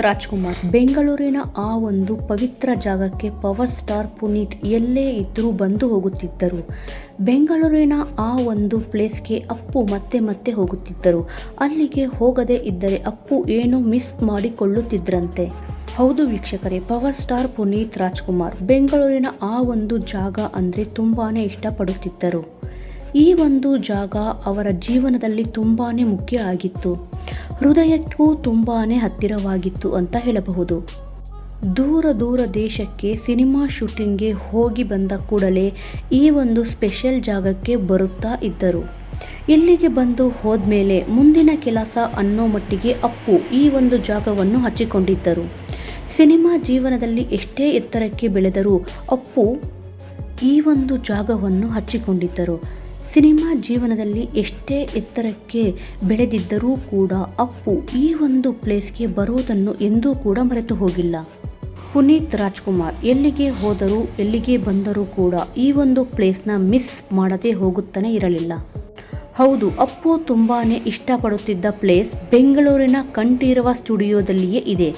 ರಾಜ್ಕುಮಾರ್. ಬೆಂಗಳೂರಿನ ಆ ಒಂದು ಪವಿತ್ರ ಜಾಗಕ್ಕೆ ಪವರ್ ಸ್ಟಾರ್ ಪುನೀತ್ ಎಲ್ಲೇ ಇದ್ದರೂ ಬಂದು ಹೋಗುತ್ತಿದ್ದರು. ಬೆಂಗಳೂರಿನ ಆ ಒಂದು ಪ್ಲೇಸ್ಗೆ ಅಪ್ಪು ಮತ್ತೆ ಮತ್ತೆ ಹೋಗುತ್ತಿದ್ದರು. ಅಲ್ಲಿಗೆ ಹೋಗದೇ ಇದ್ದರೆ ಅಪ್ಪು ಏನೋ ಮಿಸ್ ಮಾಡಿಕೊಳ್ಳುತ್ತಿದ್ದರಂತೆ ಹೌದು ವೀಕ್ಷಕರೇ, ಪವರ್ ಸ್ಟಾರ್ ಪುನೀತ್ ರಾಜ್ಕುಮಾರ್ ಬೆಂಗಳೂರಿನ ಆ ಒಂದು ಜಾಗ ಅಂದರೆ ತುಂಬಾ ಇಷ್ಟಪಡುತ್ತಿದ್ದರು. ಈ ಒಂದು ಜಾಗ ಅವರ ಜೀವನದಲ್ಲಿ ತುಂಬಾ ಮುಖ್ಯ ಆಗಿತ್ತು. ಹೃದಯಕ್ಕೂ ತುಂಬಾ ಹತ್ತಿರವಾಗಿತ್ತು ಅಂತ ಹೇಳಬಹುದು. ದೂರ ದೂರ ದೇಶಕ್ಕೆ ಸಿನಿಮಾ ಶೂಟಿಂಗ್ಗೆ ಹೋಗಿ ಬಂದ ಕೂಡಲೇ ಈ ಒಂದು ಸ್ಪೆಷಲ್ ಜಾಗಕ್ಕೆ ಬರುತ್ತಾ ಇದ್ದರು. ಇಲ್ಲಿಗೆ ಬಂದು ಹೋದ್ಮೇಲೆ ಮುಂದಿನ ಕೆಲಸ ಅನ್ನೋ ಮಟ್ಟಿಗೆ ಅಪ್ಪು ಈ ಒಂದು ಜಾಗವನ್ನು ಹಚ್ಚಿಕೊಂಡಿದ್ದರು. ಸಿನಿಮಾ ಜೀವನದಲ್ಲಿ ಎಷ್ಟೇ ಎತ್ತರಕ್ಕೆ ಬೆಳೆದರೂ ಅಪ್ಪು ಈ ಒಂದು ಜಾಗವನ್ನು ಹಚ್ಚಿಕೊಂಡಿದ್ದರು. ಸಿನಿಮಾ ಜೀವನದಲ್ಲಿ ಎಷ್ಟೇ ಎತ್ತರಕ್ಕೆ ಬೆಳೆದಿದ್ದರೂ ಕೂಡ ಅಪ್ಪು ಈ ಒಂದು ಪ್ಲೇಸ್ಗೆ ಬರೋದನ್ನು ಎಂದೂ ಕೂಡ ಮರೆತು ಹೋಗಿಲ್ಲ. ಪುನೀತ್ ರಾಜ್ಕುಮಾರ್ ಎಲ್ಲಿಗೆ ಹೋದರೂ, ಎಲ್ಲಿಗೆ ಬಂದರೂ ಕೂಡ ಈ ಒಂದು ಪ್ಲೇಸ್ನ ಮಿಸ್ ಮಾಡದೇ ಹೋಗುತ್ತಾನೆ ಇರಲಿಲ್ಲ. ಹೌದು, ಅಪ್ಪು ತುಂಬಾ ಇಷ್ಟಪಡುತ್ತಿದ್ದ ಪ್ಲೇಸ್ ಬೆಂಗಳೂರಿನ ಕಂಠೀರವ ಸ್ಟುಡಿಯೋದಲ್ಲಿಯೇ ಇದೆ.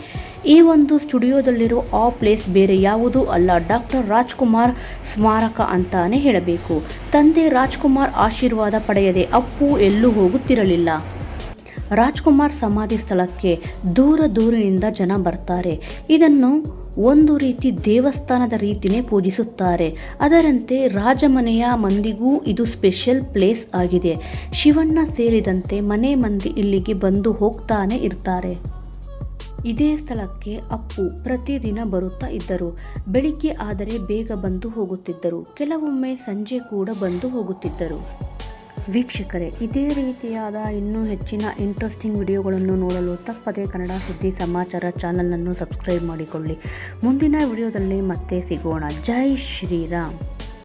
ಈ ಒಂದು ಸ್ಟುಡಿಯೋದಲ್ಲಿರೋ ಆ ಪ್ಲೇಸ್ ಬೇರೆ ಯಾವುದೂ ಅಲ್ಲ. ಡಾಕ್ಟರ್ ರಾಜ್ಕುಮಾರ್ ಸ್ಮಾರಕ ಅಂತಾನೆ ಹೇಳಬೇಕು. ತಂದೆ ರಾಜ್ಕುಮಾರ್ ಆಶೀರ್ವಾದ ಪಡೆಯದೆ ಅಪ್ಪು ಎಲ್ಲೂ ಹೋಗುತ್ತಿರಲಿಲ್ಲ. ರಾಜ್ಕುಮಾರ್ ಸಮಾಧಿ ಸ್ಥಳಕ್ಕೆ ದೂರ ದೂರಿನಿಂದ ಜನ ಬರ್ತಾರೆ. ಇದನ್ನು ಒಂದು ರೀತಿ ದೇವಸ್ಥಾನದ ರೀತಿಯೇ ಪೂಜಿಸುತ್ತಾರೆ. ಅದರಂತೆ ರಾಜಮನೆಯ ಮಂದಿಗೂ ಇದು ಸ್ಪೆಷಲ್ ಪ್ಲೇಸ್ ಆಗಿದೆ. ಶಿವಣ್ಣ ಸೇರಿದಂತೆ ಮನೆ ಮಂದಿ ಇಲ್ಲಿಗೆ ಬಂದು ಹೋಗ್ತಾನೆ ಇರ್ತಾರೆ. ಇದೇ ಸ್ಥಳಕ್ಕೆ ಅಪ್ಪು ಪ್ರತಿದಿನ ಬರುತ್ತಾ ಇದ್ದರು. ಬೆಳಿಗ್ಗೆ ಆದರೆ ಬೇಗ ಬಂದು ಹೋಗುತ್ತಿದ್ದರು. ಕೆಲವೊಮ್ಮೆ ಸಂಜೆ ಕೂಡ ಬಂದು ಹೋಗುತ್ತಿದ್ದರು. ವೀಕ್ಷಕರೇ, ಇದೇ ರೀತಿಯಾದ ಇನ್ನೂ ಹೆಚ್ಚಿನ ಇಂಟ್ರೆಸ್ಟಿಂಗ್ ವಿಡಿಯೋಗಳನ್ನು ನೋಡಲು ತಪ್ಪದೇ ಕನ್ನಡ ಸುದ್ದಿ ಸಮಾಚಾರ ಚಾನಲನ್ನು ಸಬ್ಸ್ಕ್ರೈಬ್ ಮಾಡಿಕೊಳ್ಳಿ. ಮುಂದಿನ ವಿಡಿಯೋದಲ್ಲಿ ಮತ್ತೆ ಸಿಗೋಣ. ಜೈ ಶ್ರೀರಾಮ್.